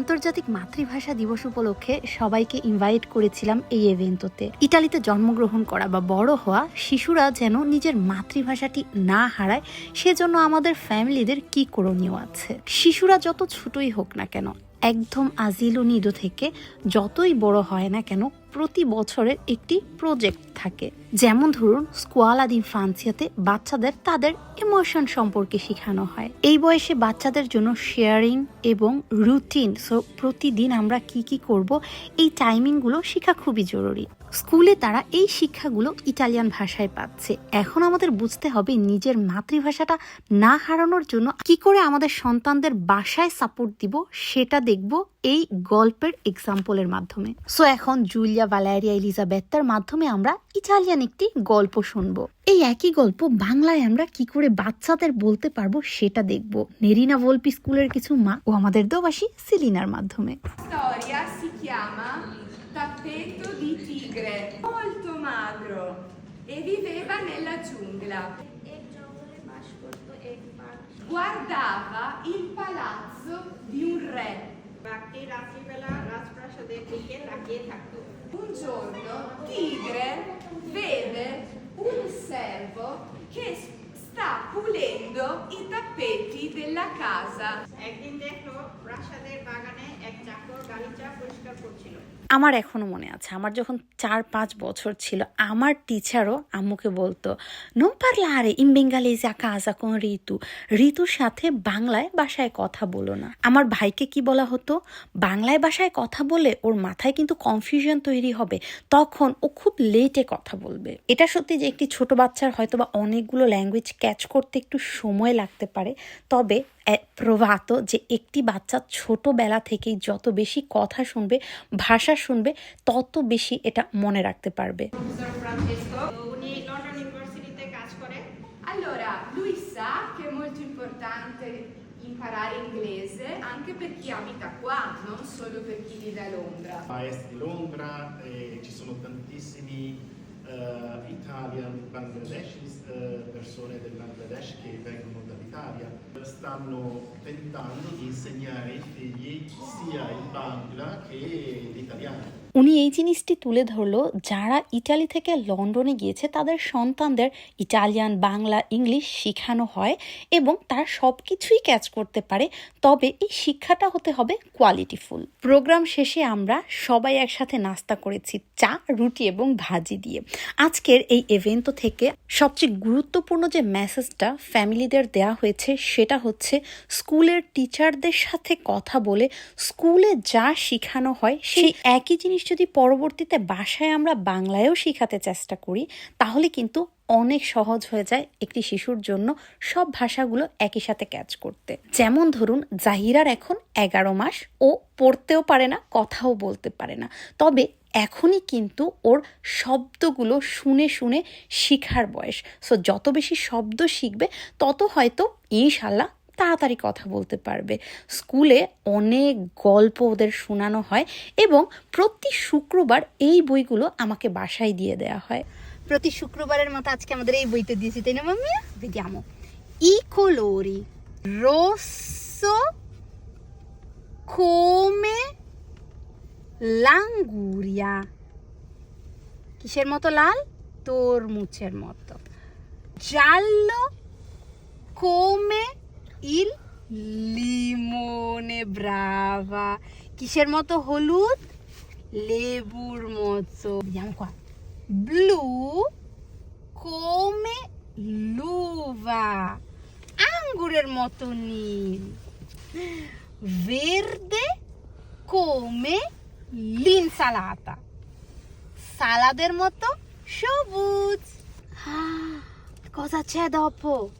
আন্তর্জাতিক মাতৃভাষা দিবস উপলক্ষে সবাইকে ইনভাইট করেছিলাম এই ইভেন্টতে ইটালিতে জন্মগ্রহণ করা বা বড় হওয়া শিশুরা যেন নিজের মাতৃভাষাটি না হারায়, সেজন্য আমাদের ফ্যামিলিদের কি করণীয় আছে? শিশুরা যত ছোটই হোক না কেন একদম আজিলো নিডো থেকে যতই বড় হয় না কেন, প্রতি বছরের একটি প্রজেক্ট থাকে। যেমন ধরুন স্কোয়াল আদি ফ্রান্সিয়াতে বাচ্চাদের তাদের ইমোশন সম্পর্কে শেখানো হয়। এই বয়সে বাচ্চাদের জন্য শেয়ারিং এবং রুটিন সো প্রতিদিন আমরা কি কি করব, এই টাইমিংগুলো শেখা খুবই জরুরি। স্কুলে তারা এই শিক্ষাগুলো ইটালিয়ান ভাষায় পাচ্ছে। এখন আমাদের বুঝতে হবে নিজের মাতৃভাষাটা না হারানোর জন্য কি করে আমাদের সন্তানদের বাসায় সাপোর্ট দিব সেটা দেখব এই গল্পের এক্সাম্পলের মাধ্যমে। সো এখন জুলিয়া ভ্যালেরিয়া এলিজাবেত্তার মাধ্যমে আমরা ইটালিয়ান একটি গল্প শুনব। এই একই গল্প বাংলায় আমরা কি করে বাচ্চাদের বলতে পারব সেটা দেখব। নেরিনা ভোলপি স্কুলের কিছু মা ও আমাদের দোবাসী সিলিনার মাধ্যমে। tigre, molto magro e viveva nella giungla. এক জঙ্গলে বাস করত এক বাঘ Guardava il palazzo di un re. বাঘটি রাত্রিবেলা রাজপ্রাসাদের দিকে তাকিয়ে থাকতো Un giorno Tigre vede un servo che s- sta pulendo i tappeti della casa. একদিন দেখলো প্রাসাদের বাগানে এক চাকর গালিচা পরিষ্কার করছিল আমার এখনও মনে আছে। আমার যখন চার, পাঁচ বছর ছিল, আমার টিচারও আম্মুকে বলতো, নো পারলারে ইন বেঙ্গালিজ আকা আজা কোন ঋতু? ঋতুর সাথে বাংলায় বাসায় কথা বলো না। আমার ভাইকে কি বলা হতো? বাংলায় বাসায় কথা বলে ওর মাথায় কিন্তু কনফিউশন তৈরি হবে। তখন ও খুব লেটে কথা বলবে। এটা সত্যি যে একটি ছোট বাচ্চার হয়তো বা অনেকগুলো ল্যাঙ্গুয়েজ ক্যাচ করতে একটু সময় লাগতে পারে। তবে প্রভাত যে একটি বাচ্চা ছোটবেলা থেকেই যত বেশি কথা শুনবে, ভাষা শুনবে তত বেশি এটা মনে রাখতে পারবে প্রফেসর ফ্রান্সিসকো উনি লন্ডন ইউনিভার্সিটিতে কাজ করে Allora, lui sa che è molto importante imparare inglese anche per chi abita qua, non solo per chi vive a Londra. a est di Londra e ci sono tantissimi eh, Italian Bangladeshis, eh, persone del Bangladesh che vengono dall'Italia. Stanno tentando di insegnare ai figli sia il Bangla che l'italiano. উনি এই জিনিসটি তুলে ধরলো, যারা Italy থেকে লন্ডনে গিয়েছে, তাদের সন্তানদের ইটালিয়ান, বাংলা, ইংলিশ শেখানো হয় এবং তারা সব কিছুই ক্যাচ করতে পারে তবে এই শিক্ষাটা হতে হবে কোয়ালিটিফুল প্রোগ্রাম শেষে আমরা সবাই একসাথে নাস্তা করেছি, চা, রুটি এবং ভাজি দিয়ে আজকের এই ইভেন্ট থেকে সবচেয়ে গুরুত্বপূর্ণ যে মেসেজটা ফ্যামিলিদের দেয়া হয়েছে সেটা হচ্ছে স্কুলের টিচারদের সাথে কথা বলে স্কুলে যা শেখানো হয় সেই একই জিনিস যদি পরবর্তীতে বাসায় আমরা বাংলায়ও শেখাতে চেষ্টা করি তাহলে কিন্তু অনেক সহজ হয়ে যায় একটি শিশুর জন্য সব ভাষাগুলো একই সাথে ক্যাচ করতে। যেমন ধরুন জাহিরার এখন এগারো মাস ও পড়তেও পারে না কথাও বলতে পারে না। তবে এখনই কিন্তু ওর শব্দগুলো শুনে শুনে শিখার বয়স। সো যত বেশি শব্দ শিখবে তত হয়তো ইনশাল্লাহ তাড়াতাড়ি কথা বলতে পারবে। স্কুলে অনেক গল্প ওদের শোনানো হয় এবং প্রতি শুক্রবার এই বইগুলো আমাকে বাসায় দিয়ে দেওয়া হয়। প্রতি শুক্রবারের মতো আজকে আমাদের এই বইতে দিয়েছি তাই না mummy? vediamo i colori rosso come l'anguria কিসের মতো লাল তরমুজের মতো giallo come il limone brava কিসের মতো হলুদ লেবুর মতো vediamo qua blu come l'uva আঙ্গুরের মতো নীল verde come l'insalata. Sala del motto Showboots. Ah, cosa c'è dopo?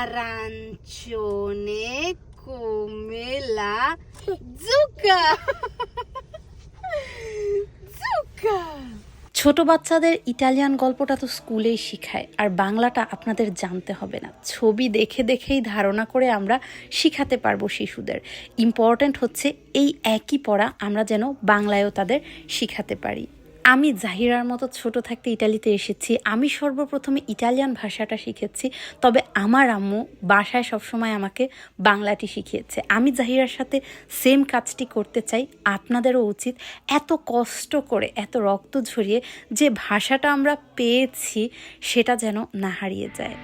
arancione come la zucca. ছোট বাচ্চাদের ইটালিয়ান গল্পটা তো স্কুলেই শিখায়, আর বাংলাটা আপনাদের জানতে হবে না। ছবি দেখে দেখেই ধারণা করে আমরা শিখাতে পারব শিশুদের। ইম্পর্ট্যান্ট হচ্ছে এই একই পড়া আমরা যেন বাংলায়ও তাদের শিখাতে পারি। আমি জাহিরার মতো ছোট থাকতে ইটালিতে এসেছি, আমি সর্বপ্রথমে ইটালিয়ান ভাষাটা শিখেছি, তবে আমার আম্মু বাসায় সবসময় আমাকে বাংলাটি শিখিয়েছে। আমি জাহিরার সাথে সেম কাজটি করতে চাই, আপনাদেরও উচিত এত কষ্ট করে, এত রক্ত ঝরিয়ে যে ভাষাটা আমরা পেয়েছি, সেটা যেন না হারিয়ে যায়।